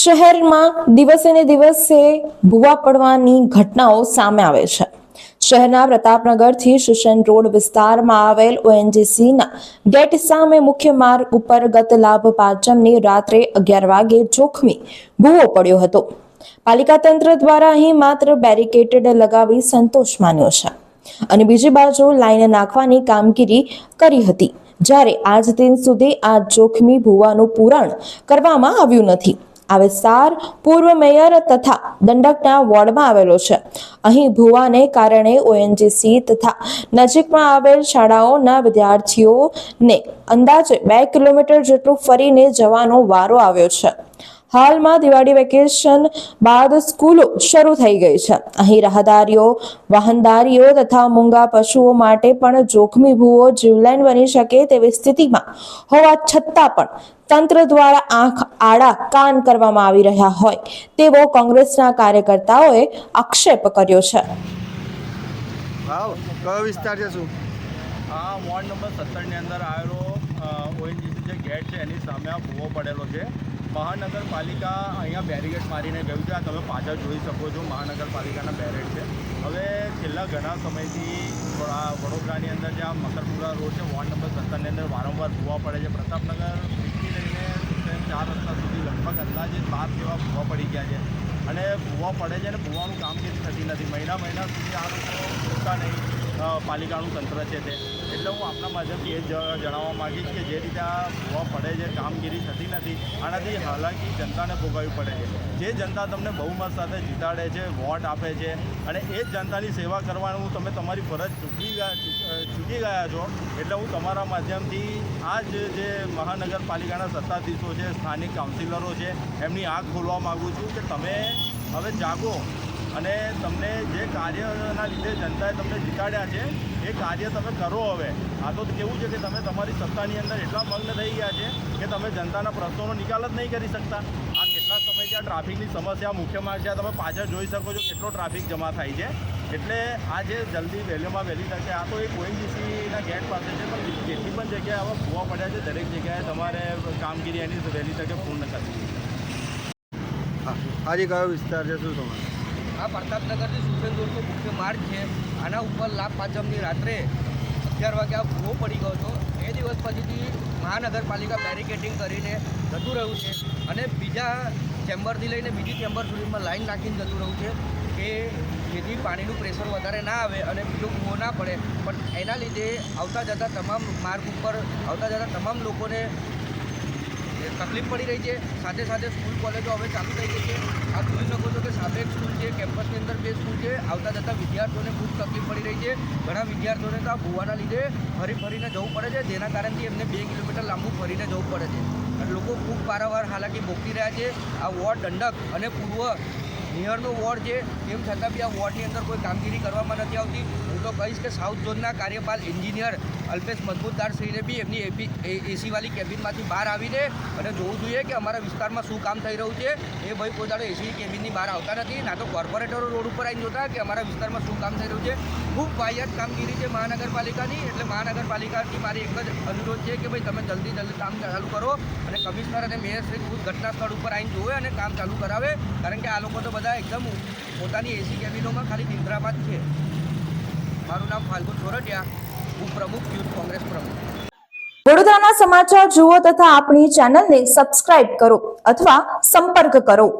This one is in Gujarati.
શહેરમાં દિવસે ને દિવસે ભૂવા પડવાની ઘટનાઓ સામે આવે છે. શહેરના પ્રતાપનગરથી શુશન રોડ વિસ્તારમાં આવેલ ઓએનજીસીના ગેટ સામે મુખ્ય માર્ગ ઉપર ગત લાભ પાંચમની રાત્રે અગિયાર વાગે જોખમી ભૂવો પડ્યો હતો. પાલિકા તંત્ર દ્વારા અહીં માત્ર બેરિકેટેડ લગાવી સંતોષ માન્યો છે. અને બીજી બાજુ લાઈન નાખવાની કામગીરી કરી હતી. જ્યારે આજ દિન સુધી આ જોખમી ભૂવાનું પૂરણ કરવામાં આવ્યું નથી. આ વિસ્તાર પૂર્વ મેયર તથા દંડકના વોર્ડમાં આવેલો છે. અહીં ભૂવાને કારણે ઓએનજીસી તથા નજીકમાં આવેલ શાળાઓના વિદ્યાર્થીઓને અંદાજે બે કિલોમીટર જેટલું ફરીને જવાનો વારો આવ્યો છે. હાલમાં દિવાળી વેકેશન બાદ સ્કૂલો શરૂ થઈ ગઈ છે. અહીં રાહદારીઓ, વાહનદારીઓ તથા મૂંગા પશુઓ માટે પણ જોખમી ભૂવો જીવલેણ બની શકે તેવી સ્થિતિમાં હોવા છતાં પણ તંત્ર દ્વારા આંખ, આડા, કાન કરવામાં આવી રહ્યા હોય તેવો કોંગ્રેસના કાર્યકર્તાઓએ આક્ષેપ કર્યો છે. વિસ્તાર છે શું? આ વોર્ડ નંબર સત્તરની અંદર આવેલો ઓએનજીસી જે ગેટ છે, એની સામે આ ભૂવો પડેલો છે. મહાનગરપાલિકા અહીંયા બેરીગેડ મારીને ગયું છે. આ તમે પાછળ જોઈ શકો છો, મહાનગરપાલિકાના બેરેડ છે. હવે છેલ્લા ઘણા સમયથી વડોદરાની અંદર જે આ મકરપુરા રોડ છે, વોર્ડ નંબર સત્તરની અંદર વારંવાર ભૂવા પડે છે. પ્રતાપનગરથી લઈને ચાર રસ્તા સુધી લગભગ અંદાજે બાર જેવા ભૂવા પડી ગયા છે. અને ભૂવા પડે છે અને ભૂવાનું કામગીરી થતી નથી. મહિના મહિના સુધી આ લોકો નહીં. પાલિકાનું તંત્ર છે તે. એટલે હું આપણા માધ્યમથી એ જણાવવા માગીશ કે જે રીતે આ ભૂવા પડે છે, કામગીરી થતી નથી, આનાથી હાલાકી જનતાને ભોગવવી પડે છે. જે જનતા તમને બહુમત સાથે જીતાડે છે, વોટ આપે છે, અને એ જ જનતાની સેવા કરવાનું તમે તમારી ફરજ ચૂકી ગયા ચૂકી ગયા છો, એટલે હું તમારા માધ્યમથી આ જ જે મહાનગરપાલિકાના સત્તાધીશો છે, સ્થાનિક કાઉન્સિલરો છે, એમની આંખ ખોલવા માગું છું કે તમે હવે જાગો અને તમને જે કાર્યના લીધે જનતાએ તમને જીતાડ્યા છે, એ કાર્ય તમે કરો હવે. આ તો કેવું છે કે તમે તમારી સત્તાની અંદર એટલા મગ્ન થઈ ગયા છે કે તમે જનતાના પ્રશ્નોનો નિકાલ જ નહીં કરી શકતા. આ કેટલા સમયથી આ ટ્રાફિકની સમસ્યા મુખ્ય માર્ગ છે. તમે પાછળ જોઈ શકો છો કેટલો ટ્રાફિક જમા થાય છે. એટલે આ જે જલ્દી વહેલીમાં વહેલી તકે આ તો એક ઓએનજીસીના ગેટ પાસે છે, પણ જેટલી પણ જગ્યાએ આવા ભૂવા પડ્યા છે, દરેક જગ્યાએ તમારે કામગીરી એની વહેલી તકે પૂર્ણ કરવી. આજે કયો વિસ્તાર છે? શું તમારે આ પ્રતાપનગરથી રોડનો મુખ્ય માર્ગ છે. આના ઉપર લાભ પાંચમની રાત્રે અગિયાર વાગે આ ભૂવો પડી ગયો હતો. એ દિવસ પછીથી મહાનગરપાલિકા બેરિકેડિંગ કરીને જતું રહ્યું છે અને બીજા ચેમ્બરથી લઈને બીજી ચેમ્બર સુધીમાં લાઈન નાખીને જતું રહ્યું છે કે જેથી પાણીનું પ્રેશર વધારે ના આવે અને બીજો ભૂવો ના પડે. પણ એના લીધે આવતા જતા તમામ માર્ગ ઉપર આવતા જતા તમામ લોકોને તકલીફ પડી રહી છે. સાથે સાથે સ્કૂલ કોલેજો હવે ચાલુ થઈ ગઈ છે. આ જોઈ શકો છો કે સામે સ્કૂલ છે. કેમ્પસની અંદર બે સ્કૂલ છે. આવતા જતા વિદ્યાર્થીઓને ખૂબ તકલીફ પડી રહી છે. ઘણા વિદ્યાર્થીઓને તો આ ભૂવાના લીધે ફરી ફરીને જવું પડે છે, જેના કારણથી એમને બે કિલોમીટર લાંબુ ફરીને જવું પડે છે. લોકો ખૂબ પારાવાર હાલાકી ભોગવી રહ્યા છે. આ વોર્ડ દંડક અને પૂર્વ નિયરનો વોર્ડ છે. તેમ છતાં બી આ વોર્ડની અંદર કોઈ કામગીરી કરવામાં નથી આવતી. હું તો કહીશ કે સાઉથ ઝોનના કાર્યપાલ એન્જિનિયર અલ્પેશ મજબૂતદાર શ્રીને બી એમની એપી એસીવાળી કેબિનમાંથી બહાર આવીને અને જોવું જોઈએ કે અમારા વિસ્તારમાં શું કામ થઈ રહ્યું છે. એ ભાઈ કોઈ દાડો એસી કેબિનની બહાર આવતા નથી. ના તો કોર્પોરેટરો રોડ ઉપર આવીને જોતા કે અમારા વિસ્તારમાં શું કામ થઈ રહ્યું છે. ખૂબ વાહિયાત કામગીરી છે મહાનગરપાલિકાની. એટલે મહાનગરપાલિકાથી મારી એક જ અનુરોધ છે કે ભાઈ તમે જલ્દી જલ્દી કામ ચાલુ કરો અને કમિશનર અને મેયર શ્રી ખુદ ઘટના સ્થળ ઉપર આવીને જોવે અને કામ ચાલુ કરાવે. કારણ કે આ લોકો તો બધા એકદમ પોતાની એસી કેબિનોમાં ખાલી નિંદ્રામાં જ છે. મારું નામ ફાલ્ગુન સોરઠિયા હું પ્રમુખ, યુથ કોંગ્રેસ પ્રમુખ. વડોદરાના સમાચાર જુઓ તથા આપણી ચેનલને સબસ્ક્રાઇબ કરો અથવા સંપર્ક કરો.